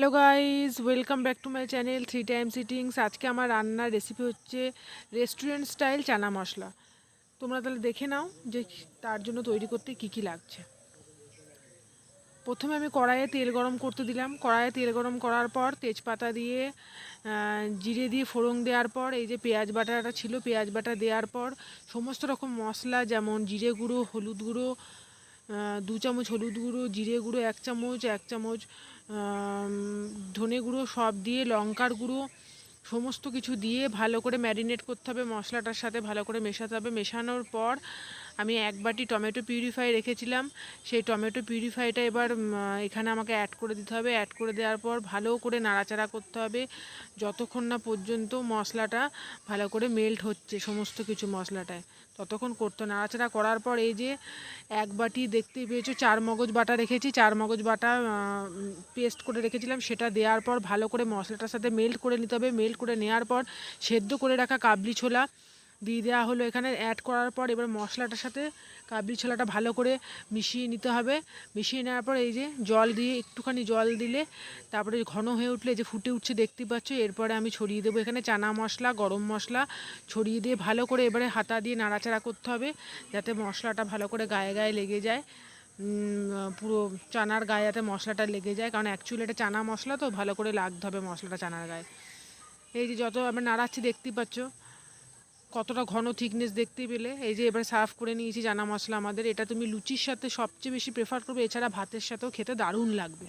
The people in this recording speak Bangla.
Hello guys welcome back to my channel three time sittings আজকে আমার রান্নার রেসিপি হচ্ছে রেস্টুরেন্ট স্টাইল চানা মশলা। তোমরা তাহলে দেখে নাও যে তার জন্য তৈরি করতে কি কি লাগছে। প্রথমে আমি কড়াইয়ে তেল গরম করতে দিলাম। কড়াইয়ে তেল গরম করার পর তেজপাতা দিয়ে জিরে দিয়ে ফোড়ন দেওয়ার পর, এই যে পেঁয়াজ বাটাটা ছিল, পেঁয়াজ বাটা দেওয়ার পর সমস্ত রকম মশলা, যেমন জিরে গুঁড়ো, হলুদ গুঁড়ো দু চামচ হলুদ গুঁড়ো, জিরে গুঁড়ো, এক চামচ এক চামচ ধনে গুঁড়ো সব দিয়ে, লঙ্কার গুঁড়ো, সমস্ত কিছু দিয়ে ভালো করে ম্যারিনেট করতে হবে, মশলাটার সাথে ভালো করে মেশাতে হবে। মেশানোর পর আমি এক বাটি টমেটো পিউরিফাই রেখেছিলাম। সেই টমেটো পিউরিফাইটা এবার এখানে আমাকে অ্যাড করে দিতে হবে। অ্যাড করে দেওয়ার পর ভালো করে নাড়াচাড়া করতে হবে। যতক্ষণ না পর্যন্ত মশলাটা ভালো করে মেল্ট হচ্ছে সমস্ত কিছু মশলাটায়। ততক্ষণ করতো নাড়াচাড়া করার পর এই যে এক বাটি দেখতেই পেয়েছ, চার মগজ বাটা রেখেছি। চার মগজ বাটা পেস্ট করে রেখেছিলাম। সেটা দেওয়ার পর ভালো করে মশলাটার সাথে মেল্ট করে নিতে হবে। মেল্ট করে নেওয়ার পর সেদ্ধ করে রাখা কাবলি ছোলা। দিয়ে দেওয়া হলো। এখানে অ্যাড করার পর এবার মশলাটার সাথে কাবলি ছোলাটা ভালো করে মিশিয়ে নিতে হবে। মিশিয়ে নেওয়ার পর এই যে জল দিয়ে একটুখানি জল দিলে তারপরে ঘন হয়ে উঠলে যে ফুটে উঠছে দেখতে পাচ্ছ, এরপরে আমি ছড়িয়ে দেবো এখানে চানা মশলা, গরম মশলা, ছড়িয়ে দিয়ে ভালো করে এবারে হাতা দিয়ে নাড়াচাড়া করতে হবে যাতে মশলাটা ভালো করে গায়ে গায়ে লেগে যায়। পুরো চানার গায়ে যাতে মশলাটা লেগে যায়, কারণ অ্যাকচুয়ালি এটা চানা মশলা তো, ভালো করে লাগতে হবে মশলাটা চানার গায়ে। এই যে যত আমরা নাড়াচ্ছি দেখতেই পাচ্ছ কতটা ঘন থিকনেস দেখতে পেলে? এই যে এবার সার্ভ করে নিয়েছি, জানা মশলা আমাদের। এটা তুমি লুচির সাথে সবচেয়ে বেশি প্রেফার করবে, এছাড়া ভাতের সাথেও খেতে দারুণ লাগবে।